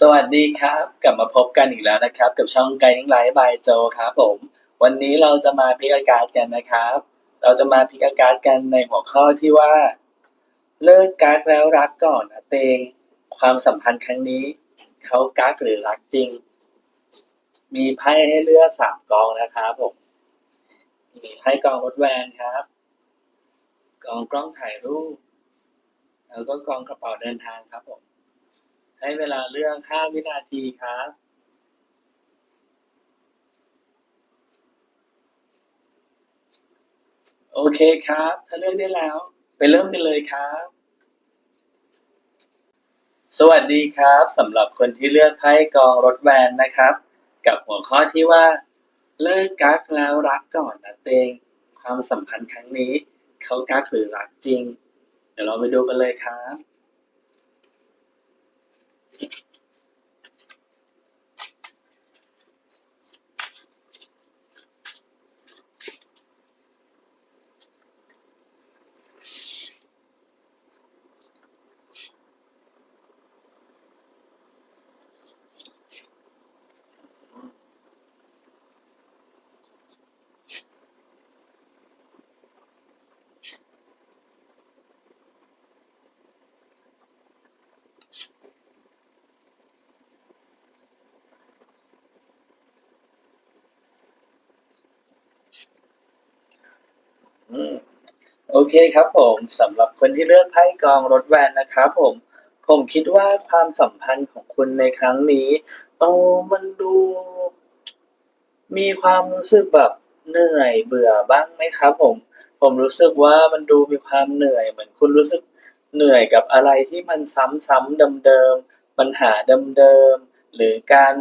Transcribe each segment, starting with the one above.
สวัสดีครับ กลับมาพบกันอีกแล้วนะครับ กับช่องไกด์ไลฟ์บายโจครับผม วันนี้เราจะมาพิกอาการกันนะครับ เราจะมาพิกอาการกันในหัวข้อที่ว่า เลิกกักแล้วรักก่อนนะเตง ความสัมพันธ์ครั้งนี้เขากักหรือรักจริง มีไพ่ให้เลือกสามกองนะครับผมมีไพ่กองรถแวนครับ กองกล้องถ่ายรูป แล้วก็กองกระเป๋าเดินทางครับผม ให้เวลาเลือก5วินาทีครับโอเคครับ ถ้าเลือกได้แล้ว ไปเริ่มกันเลยครับ สวัสดีครับสำหรับคนที่เลือกไพ่กองรถแวนนะครับ กับหัวข้อที่ว่า เลิกกักแล้วรักก่อนนะเตง ความสัมพันธ์ครั้งนี้ เขากักหรือรักจริง เดี๋ยวเราไปดูกันเลยครับ โอเคครับผมสำหรับคนที่เลือกไพ่กองรถแวนนะครับผมผมคิดว่าความสัมพันธ์ของคุณในครั้งนี้เออมันดู มีความรู้สึกแบบเหนื่อยเบื่อบ้างไหมครับผม ผมรู้สึกว่ามันดูมีความเหนื่อย เหมือนคุณรู้สึกเหนื่อยกับอะไรที่มันซ้ำๆเดิมๆปัญหาเดิมๆหรือการ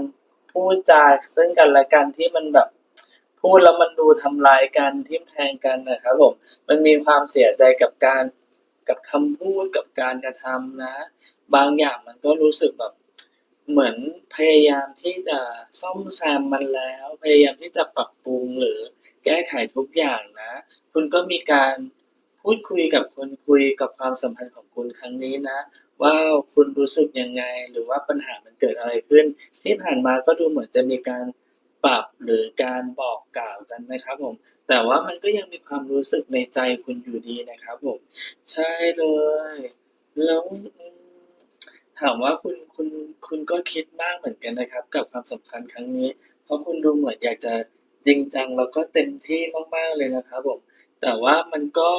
พูดจาซึ่งกันและกันที่มันแบบ พูดแล้วมันดูทำลายกันทิมแทงกันนะครับผมมันมีความเสียใจกับการกับคำพูดกับการกระทำนะ บางอย่างมันก็รู้สึกแบบเหมือนพยายามที่จะซ่อมแซมมันแล้ว พยายามที่จะปรับปรุงหรือแก้ไขทุกอย่างนะ คุณก็มีการพูดคุยกับคนคุยกับความสัมพันธ์ของคุณครั้งนี้นะ ว่าคุณรู้สึกยังไงหรือว่าปัญหามันเกิดอะไรขึ้น ที่ผ่านมาก็ดูเหมือนจะมีการ ปรับหรือการบอกกล่าวกันนะครับผม แต่ว่ามันก็ยังมีความรู้สึกในใจคุณอยู่ดีนะครับผม ใช่เลย แล้วถามว่าคุณคุณคุณก็คิดมากเหมือนกันนะครับ กับความสัมพันธ์ครั้งนี้ เพราะคุณดูเหมือนอยากจะจริงจังแล้วก็เต็มที่มากๆเลยนะครับผมแต่ว่ามันก็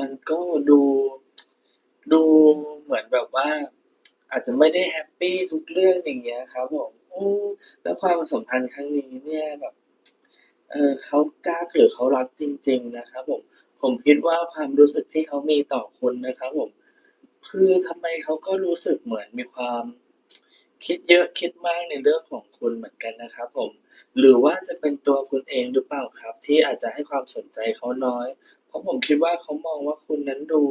มันก็ดูดูเหมือนแบบว่า อาจจะไม่ได้แฮปปี้ทุกเรื่องอย่างเงี้ยครับผม แล้วความสัมพันธ์ครั้งนี้เนี่ยแบบเออเขากล้าหรือเขารักจริง ๆ นะครับผมผมคิดว่าความรู้สึกที่เขามีต่อคุณนะครับผมคือทำไมเขาก็รู้สึกเหมือนมีความคิดเยอะคิดมากในเรื่องของคุณเหมือนกันนะครับผม หรือว่าจะเป็นตัวคุณเองหรือเปล่าครับ ที่อาจจะให้ความสนใจเขาน้อย เพราะผมคิดว่าเขามองว่าคุณนั้นดู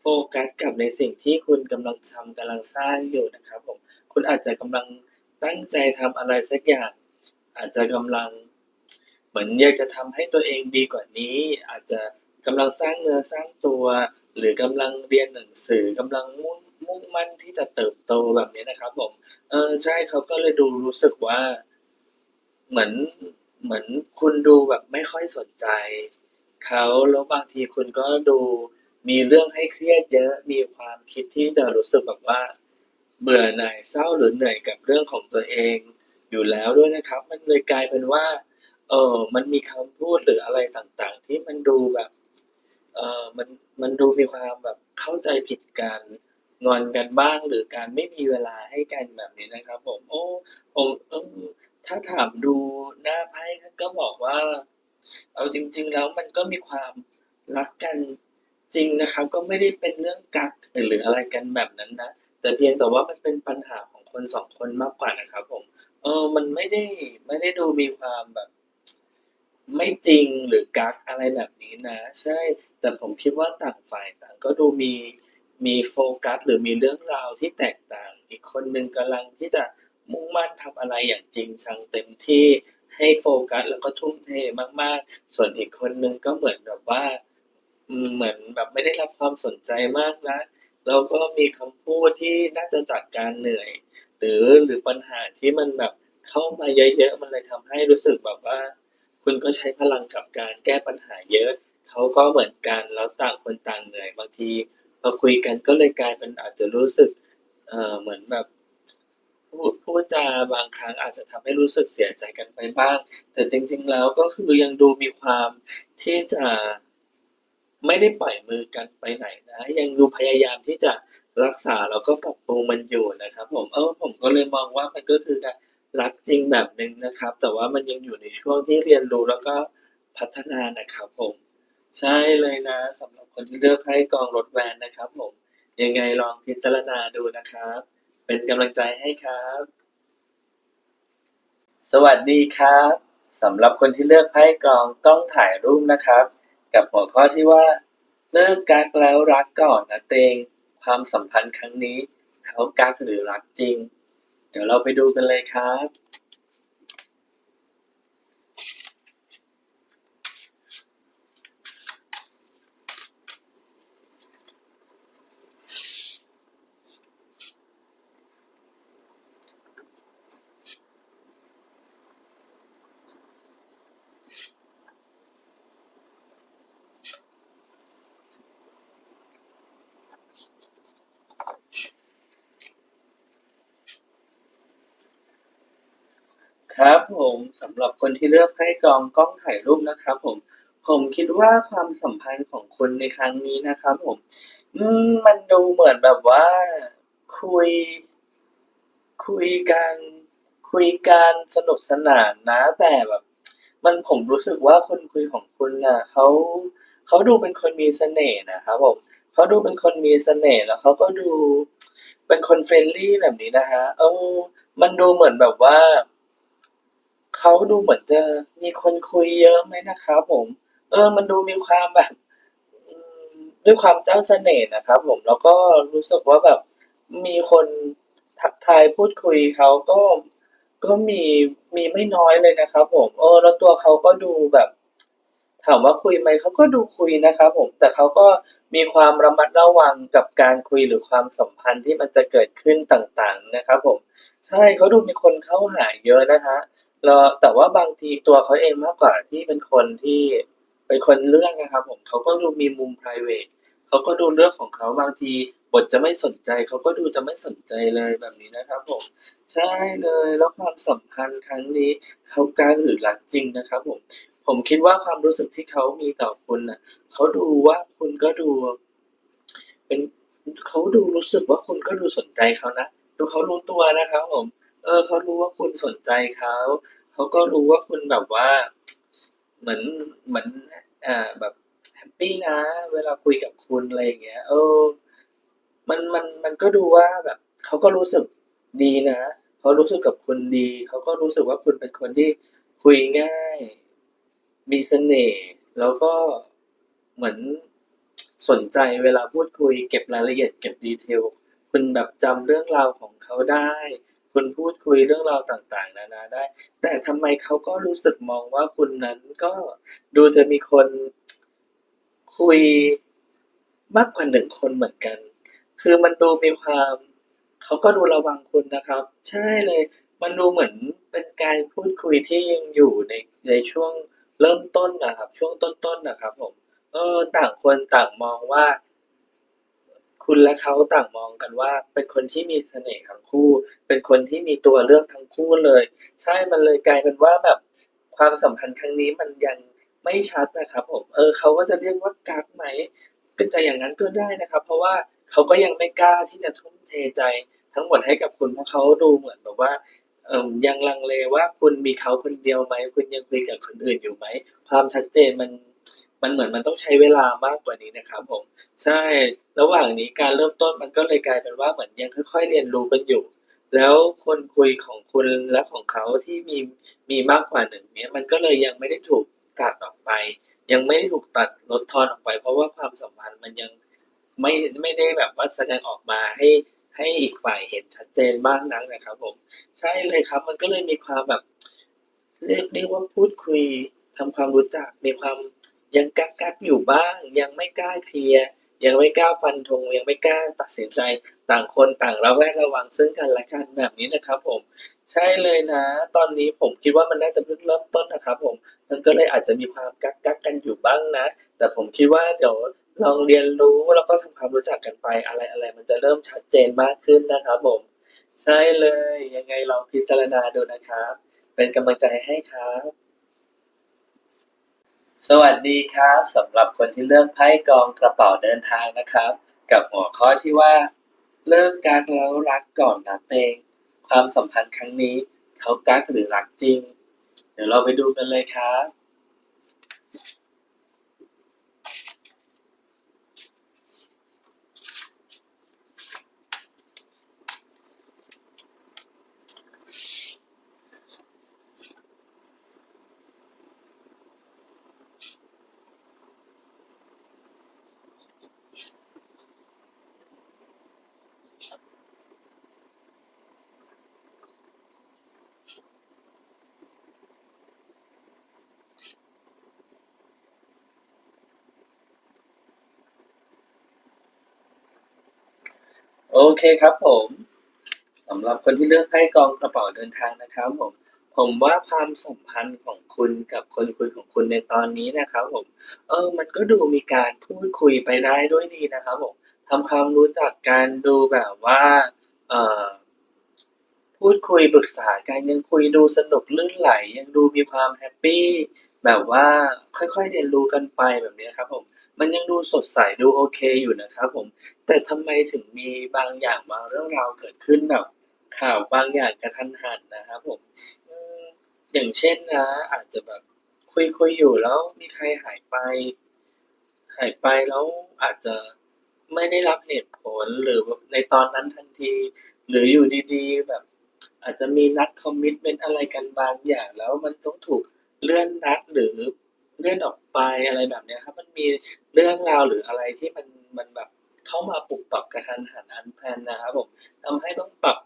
โฟกัสกับในสิ่งที่คุณกำลังทำกำลังสร้างอยู่นะครับผมคุณอาจจะกำลัง ตั้งใจทำอะไรสักอย่าง อาจจะกำลัง เหมือนอยากจะทำให้ตัวเองดีกว่านี้ อาจจะกำลังสร้างเนื้อสร้างตัว หรือกำลังเรียนหนังสือกำลังมุ่งมุ่งมั่นที่จะเติบโตแบบนี้นะครับผมเออใช่เขาก็เลยดูรู้สึกว่า เหมือนเหมือนคุณดูแบบไม่ค่อยสนใจเขาแล้วบางทีคุณก็ดูมีเรื่องให้เครียดเยอะมีความคิดที่จะรู้สึกแบบว่า เบื่อหน่ายเศร้าหรือเหนื่อยกับเรื่องของตัวเองอยู่แล้วด้วยนะครับ มันเลยกลายเป็นว่าเออมันมีคำพูดหรืออะไรต่างๆ ที่มันดูแบบเออมันมันดูมีความแบบเข้าใจผิดกันงอนกันบ้างหรือการไม่มีเวลาให้กันแบบนี้นะครับ ผมโอ้ผมเออถ้าถามดูหน้าไพ่ท่านก็บอกว่า เอาจริง ๆ แล้วมันก็มีความรักกันจริงนะครับ ก็ไม่ได้เป็นเรื่องกักหรืออะไรกันแบบนั้นนะ แต่เพียงแต่ว่ามันเป็นปัญหาของคนสองคนมากกว่านะครับ ผม เออ มันไม่ได้ไม่ได้ดูมีความแบบ ไม่จริงหรือกักอะไรแบบนี้นะ ใช่ แต่ผมคิดว่าต่างฝ่ายต่างก็ดูมีมีโฟกัสหรือมีเรื่องราวที่แตกต่าง อีกคนหนึ่งกำลังที่จะมุ่งมั่นทำอะไรอย่างจริงจังเต็มที่ให้โฟกัสแล้วก็ทุ่มเทมาก ๆ ส่วนอีกคนหนึ่งก็เหมือนแบบว่า เหมือนแบบไม่ได้รับความสนใจมากนะ แล้วก็มีคำพูดที่น่าจะจากการเหนื่อย หรือหรือปัญหาที่มันแบบเข้ามาเยอะๆ มันเลยทำให้รู้สึกแบบว่า คุณก็ใช้พลังกับการแก้ปัญหาเยอะ เขาก็เหมือนกันแล้วต่างคนต่างเหนื่อย บางทีพอคุยกันก็เลยกลายเป็นอาจจะรู้สึกเอ่อเหมือนแบบพูดพูดจาบางครั้งอาจจะทำให้รู้สึกเสียใจกันไปบ้าง แต่จริง ๆ แล้วก็คือยังดูมีความที่จะ ไม่ได้ปล่อยมือกันไปไหนนะ ยังดูพยายามที่จะรักษาแล้วก็ปรับปรุงมันอยู่นะครับ ผมเออผมก็เลยมองว่ามันก็คือการรักจริงแบบหนึ่งนะครับ แต่ว่ามันยังอยู่ในช่วงที่เรียนรู้แล้วก็พัฒนานะครับผมใช่เลยนะสำหรับคนที่เลือกให้กองรถแวนนะครับ ผมยังไงลองพิจารณาดูนะครับ เป็นกำลังใจให้ครับ สวัสดีครับสำหรับคนที่เลือกไพ่กองต้องถ่ายรูปนะครับ กับหัวข้อที่ว่าเลิกกักแล้วรักก่อนนะเตง ความสัมพันธ์ครั้งนี้ เขากักหรือรักจริง เดี๋ยวเราไปดูกันเลยครับ ครับผมสำหรับคนที่เลือกให้กองกล้องถ่ายรูปนะครับผม ผมคิดว่าความสัมพันธ์ของคุณในครั้งนี้นะครับผม อืมมันดูเหมือนแบบว่าคุย คุยกันคุยกันสนุกสนานนะ แต่แบบ มันผมรู้สึกว่าคนคุยของคุณน่ะเขาเขาดูเป็นคนมีเสน่ห์นะครับผมเขาดูเป็นคนมีเสน่ห์แล้วเขาก็ดูเป็นคนเฟรนลี่แบบนี้นะฮะเออมันดูเหมือนแบบว่า เขาดูเหมือนจะมีคนคุยเยอะไหมนะครับผม เออ มันดูมีความแบบด้วยความเจ้าเสน่ห์นะครับ ผมแล้วก็รู้สึกว่าแบบมีคนทักทายพูดคุยเขาก็ก็มีมีไม่น้อยเลยนะครับ ผม เออ แล้วตัวเขาก็ดูแบบ ถามว่าคุยไหมเขาก็ดูคุยนะครับผม แต่เขาก็มีความระมัดระวังกับการคุยหรือความสัมพันธ์ที่มันจะเกิดขึ้นต่างๆนะครับ ผม ใช่เขาดูมีคนเข้าหาเยอะนะคะ แล้วแต่ว่าบางทีตัวเขาเองมากกว่าที่เป็นคนที่เป็นคนเลือกนะครับ ผมเขาก็ดูมีมุม private เขาก็ดูเรื่องของเขาบางทีบทจะไม่สนใจเขาก็ดูจะไม่สนใจเลยแบบนี้นะครับผมใช่เลยแล้วความสัมพันธ์ครั้งนี้เขากล้าหรือรักจริงนะครับผมผมคิดว่าความรู้สึกที่เขามีต่อคุณน่ะเขาดูว่าคุณก็ดู เป็นเขาดูรู้สึกว่าคุณก็ดูสนใจเขานะดูเขารู้ตัวนะครับผม เออเขารู้ว่าคุณสนใจเขาเขาก็รู้ว่าคุณแบบว่า เหมือนเหมือนอ่าแบบแฮปปี้นะ เวลาคุยกับคุณอะไรอย่างเงี้ยเออ มันมันมันก็ดูว่าแบบเขาก็รู้สึกดีนะเขารู้สึกกับคุณดีเขาก็รู้สึกว่าคุณเป็นคนที่คุยง่าย มีเสน่ห์แล้วก็เหมือนสนใจเวลาพูดคุย เก็บรายละเอียดเก็บดีเทลคุณแบบจำเรื่องราวของเขาได้ คุณพูดคุยเรื่องราวต่างๆ นานาได้ แต่ทำไมเขาก็รู้สึกมองว่าคุณนั้นก็ดูจะมีคนคุยมากกว่าหนึ่งคนเหมือนกัน คือมันดูมีความเขาก็ดูระวังคุณนะครับ ใช่เลย มันดูเหมือนเป็นการพูดคุยที่ยังอยู่ในในช่วงเริ่มต้นนะครับ ช่วงต้นๆนะครับผม เออ ต่างคนต่างมองว่า คุณและเขาต่างมองกันว่า เป็นคนที่มีเสน่ห์ทั้งคู่ เป็นคนที่มีตัวเลือกทั้งคู่เลย ใช่มันเลยกลายเป็นว่าแบบความสัมพันธ์ครั้งนี้มันยังไม่ชัดนะครับผมเออเขาก็จะเรียกว่ากักไหมก็จะอย่างนั้นก็ได้นะครับ เพราะว่าเขาก็ยังไม่กล้าที่จะทุ่มเทใจทั้งหมดให้กับคุณเพราะเขาดูเหมือนแบบว่าเออยังลังเลว่าคุณมีเขาคนเดียวไหมคุณยังคุยกับคนอื่นอยู่ไหมความชัดเจนมัน มันเหมือนมันต้องใช้เวลามากกว่านี้นะครับผมใช่ระหว่างนี้การเริ่มต้นมันก็เลยกลายเป็นว่าเหมือนยังค่อย ๆ เรียนรู้กันอยู่ แล้วคนคุยของคุณและของเขาที่มีมีมากกว่าหนึ่งเนี้ยมันก็เลยยังไม่ได้ถูกตัดออกไป ยังไม่ได้ถูกตัดลดทอนออกไป เพราะว่าความสัมพันธ์มันยังไม่ไม่ได้แบบว่าแสดงออกมาให้ให้อีกฝ่ายเห็นชัดเจนมากนักนะครับ ผม ใช่เลยครับ มันก็เลยมีความแบบเรียกเรียกว่าพูดคุยทำความรู้จักมีความ ยังกักกักอยู่บ้าง ยังไม่กล้าเคลียร์ยังไม่กล้าฟันธงยังไม่กล้าตัดสินใจ ต่างคนต่างระแวดระวังซึ่งกันและกันแบบนี้นะครับ ผม ใช่เลยนะ ตอนนี้ผมคิดว่ามันน่าจะเพิ่งเริ่มต้นนะครับ ผม มันก็เลยอาจจะมีความกักกักกันอยู่บ้างนะ แต่ผมคิดว่าเดี๋ยวลองเรียนรู้แล้วก็ทำความรู้จักกันไปอะไรอะไรมันจะเริ่มชัดเจนมากขึ้นนะครับ ผม ใช่เลยยังไงลองพิจารณาดูนะครับ เป็นกำลังใจให้ครับ สวัสดีครับสำหรับคนที่เลือกไพ่กองกระเป๋าเดินทางนะครับ กับหัวข้อที่ว่า เลิกกักแล้วรักก่อนนะเตง ความสัมพันธ์ครั้งนี้ เขากักหรือรักจริง เดี๋ยวเราไปดูกันเลยครับ โอเคครับผมสำหรับคนที่เลือกไพ่กองกระเป๋าเดินทางนะครับ ผม ผมว่าความสัมพันธ์ของคุณกับคนคุยของคุณในตอนนี้นะครับ ผม เออ มันก็ดูมีการพูดคุยไปได้ด้วยดีนะครับ ผมทำความรู้จักกันดูแบบว่า เอ่อพูดคุยปรึกษากันยังคุยดูสนุกลื่นไหลยังดูมีความแฮปปี้แบบว่าค่อยๆเรียนรู้กันไปแบบนี้ครับผม มันยังดูสดใสดูโอเคอยู่นะครับผม แต่ทำไมถึงมีบางอย่างบางเรื่องราวเกิดขึ้นแบบข่าวบางอย่างกระทันหันนะครับผมอย่างเช่นนะอาจจะแบบคุยคุยอยู่แล้วมีใครหายไป หายไปแล้วอาจจะไม่ได้รับเหตุผลหรือในตอนนั้นทันที หรืออยู่ดีๆ แบบ อาจจะมีนัดคอมมิตเมนต์อะไรกันบางอย่าง แล้วมันต้องถูกเลื่อนนัดหรือ เลื่อนออกไปอะไรแบบเนี้ยครับ มันมีเรื่องราวหรืออะไรที่มันมันแบบเข้ามาปรับปรับกระทันหันอันแพนนะครับผมทำให้ต้องปรับ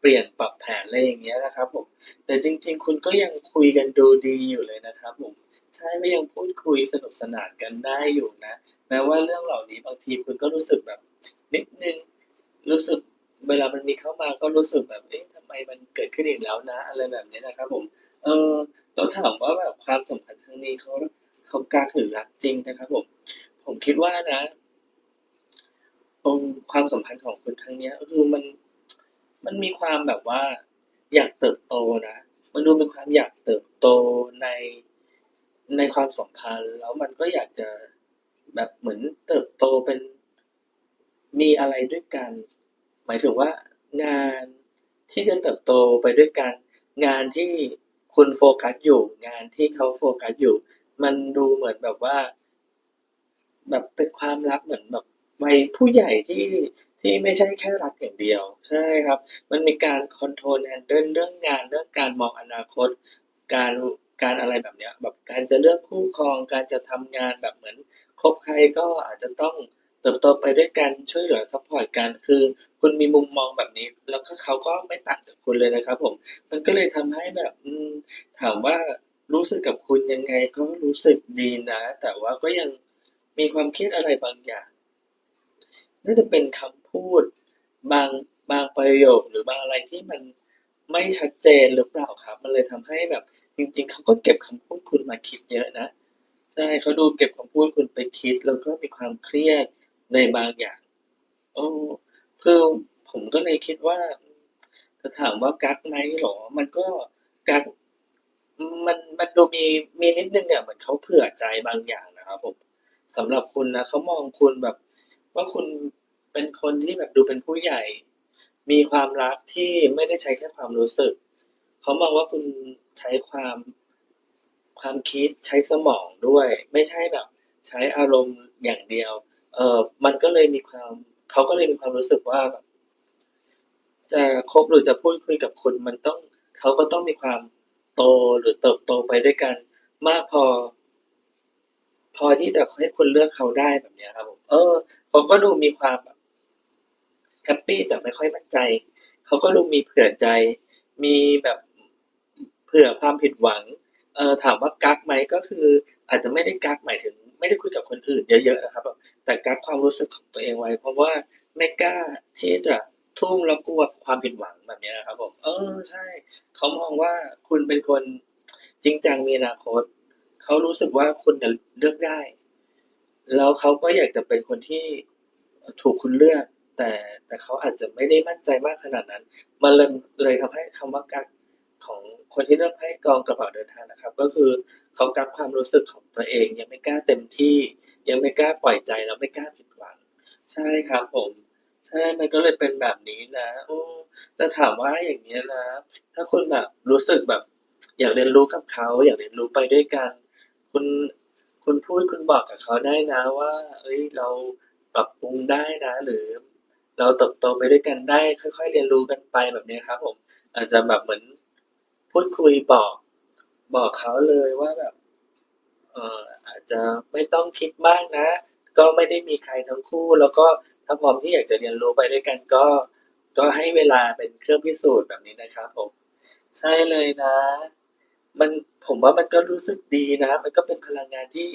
เปลี่ยนปรับแผนอะไรอย่างเงี้ยนะครับ ผม แต่จริง ๆ คุณก็ยังคุยกันดูดีอยู่เลยนะครับ ผมใช่ก็ยังพูดคุยสนุกสนานกันได้อยู่นะแม้ว่าเรื่องเหล่านี้บางทีคุณก็รู้สึกแบบนิดนึงรู้สึกเวลามันมีเข้ามาก็รู้สึกแบบเอ๊ะทำไมมันเกิดขึ้นอีกแล้วนะ อะไรแบบนี้นะครับ ผม ออแล้วถามว่าแบบความสัมพันธ์ครั้งนี้เขาเขากักหรือรักจริงนะครับผมผมคิดว่านะตรงความสัมพันธ์ของคุณครั้งเนี้ยคือมันมันมีความแบบว่า อยากเติบโตนะมันดูเป็นความอยากเติบโตในในความสัมพันธ์ แล้วมันก็อยากจะแบบเหมือนเติบโตเป็นมีอะไรด้วยกัน หมายถึงว่างานที่จะเติบโตไปด้วยกัน งานที่ คุณโฟกัสอยู่งานที่เขาโฟกัสอยู่ มันดูเหมือนแบบว่า แบบเป็นความรักเหมือนแบบวัยผู้ใหญ่ที่ที่ไม่ใช่แค่รักอย่างเดียว ใช่ครับ มันมีการคอนโทรลแฮนเดิลเรื่องงานเรื่องการมองอนาคต การการอะไรแบบเนี้ย แบบการจะเลือกคู่ครอง การจะทำงานแบบเหมือนคบใครก็อาจจะต้อง เติบโตไปด้วยกันช่วยเหลือซัพพอร์ตกันคือคุณมีมุมมองแบบนี้ แล้วก็เขาก็ไม่ต่างจากคุณเลยนะครับ ผม มันก็เลยทำให้แบบถามว่ารู้สึกกับคุณยังไงก็รู้สึกดีนะ แต่ว่าก็ยังมีความคิดอะไรบางอย่างน่าจะเป็นคำพูดบางบางประโยคหรือบางอะไรที่มันไม่ชัดเจนหรือเปล่าครับ มันเลยทำให้แบบ จริง ๆเขาก็เก็บคำพูดคุณมาคิดเยอะนะใช่เขาดูเก็บคำพูดคุณไปคิด แล้วก็มีความเครียด ในบางอย่างโอ้คือผมก็เลยคิดว่าจะถามว่ากักไหมเหรอ มันก็กักมันมันดูมีมีนิดนึงเนี่ยเหมือนเขาเผื่อใจบางอย่างนะครับผมสำหรับคุณนะเขามองคุณแบบ ว่าคุณเป็นคนที่แบบดูเป็นผู้ใหญ่ มีความรักที่ไม่ได้ใช้แค่ความรู้สึกเขามองว่าคุณใช้ความความคิดใช้สมองด้วย ไม่ใช่แบบ ใช้อารมณ์อย่างเดียว เออมันก็เลยมีความเขาก็เลยมีความรู้สึกว่าแบบจะคบหรือจะพูดคุยกับคุณมันต้องเขาก็ต้องมีความโตหรือเติบโตไปด้วยกัน มากพอ พอที่จะให้คุณเลือกเขาได้แบบนี้ครับผมเออเขาก็ดูมีความแบบแฮปปี้แต่ไม่ค่อยมั่นใจเขาก็ดูมีเผื่อใจ มีแบบเผื่อความผิดหวังเออถามว่ากักไหมก็คือ อาจจะไม่ได้กักหมายถึง ไม่ได้คุยกับคนอื่นเยอะๆนะครับแต่กักความรู้สึกของตัวเองไว้ เพราะว่าไม่กล้าที่จะทุ่มแล้วกลัวความผิดหวังแบบนี้นะครับผมเออใช่ เขามองว่าคุณเป็นคนจริงจังมีอนาคต เขารู้สึกว่าคุณน่ะเลือกได้ แล้วเขาก็อยากจะเป็นคนที่ถูกคุณเลือก แต่แต่เขาอาจจะไม่ได้มั่นใจมากขนาดนั้น มันเลยเลยทำให้คำว่ากักของคนที่เลือกให้กองกระเป๋าเดินทางนะครับ ก็คือ เขากักความรู้สึกของตัวเอง ยังไม่กล้าเต็มที่ ยังไม่กล้าปล่อยใจแล้วไม่กล้าผิดหวัง ใช่ครับผมใช่มันก็เลยเป็นแบบนี้นะโอ้แต่ถามว่าอย่างเงี้ยนะ ถ้าคุณแบบรู้สึกแบบ อยากเรียนรู้กับเขาอยากเรียนรู้ไปด้วยกัน คุณคุณพูดคุณบอกกับเขาได้นะว่า เอ้ยเราปรับปรุงได้นะ หรือ เราเติบโตไปด้วยกันได้ ค่อย ๆ เรียนรู้กันไปแบบนี้ครับ ผม อาจจะแบบเหมือนพูดคุยบอก บอกเขาเลยว่าแบบเอ่ออาจจะไม่ต้องคิดมากนะ ก็ไม่ได้มีใครทั้งคู่ แล้วก็ถ้าพร้อมที่อยากจะเรียนรู้ไปด้วยกันก็ ก็ให้เวลาเป็นเครื่องพิสูจน์แบบนี้นะครับผมใช่เลยนะ มันผมว่ามันก็รู้สึกดีนะ มันก็เป็นพลังงานที่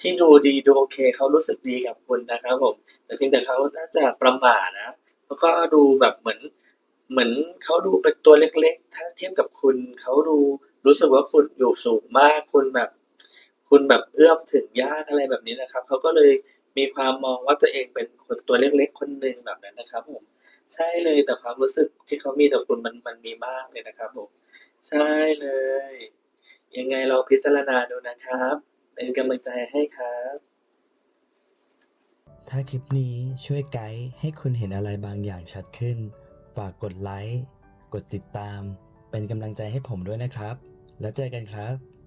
ที่ดูดีดูโอเคเขารู้สึกดีกับคุณนะครับผม แต่เพียงแต่เขาน่าจะประหม่านะแล้วก็ดูแบบเหมือน เหมือนเขาดูเป็นตัวเล็กๆ ถ้าเทียบกับคุณเขาดู รู้สึกว่าคุณอยู่สูงมากคุณแบบ คุณแบบเอื้อมถึงยากอะไรแบบนี้นะครับเขาก็เลยมีความมองว่าตัวเองเป็นคนตัวเล็กๆคนหนึ่งแบบนั้นนะครับผมใช่เลยแต่ความรู้สึกที่เขามีต่อคุณมันมันมีมากเลยนะครับผมใช่เลย ยังไงลองพิจารณาดูนะครับ เป็นกำลังใจให้ครับ ถ้าคลิปนี้ช่วยไกด์ให้คุณเห็นอะไรบางอย่างชัดขึ้น ฝากกดไลค์ กดติดตาม เป็นกำลังใจให้ผมด้วยนะครับ แล้วเจอกันครับ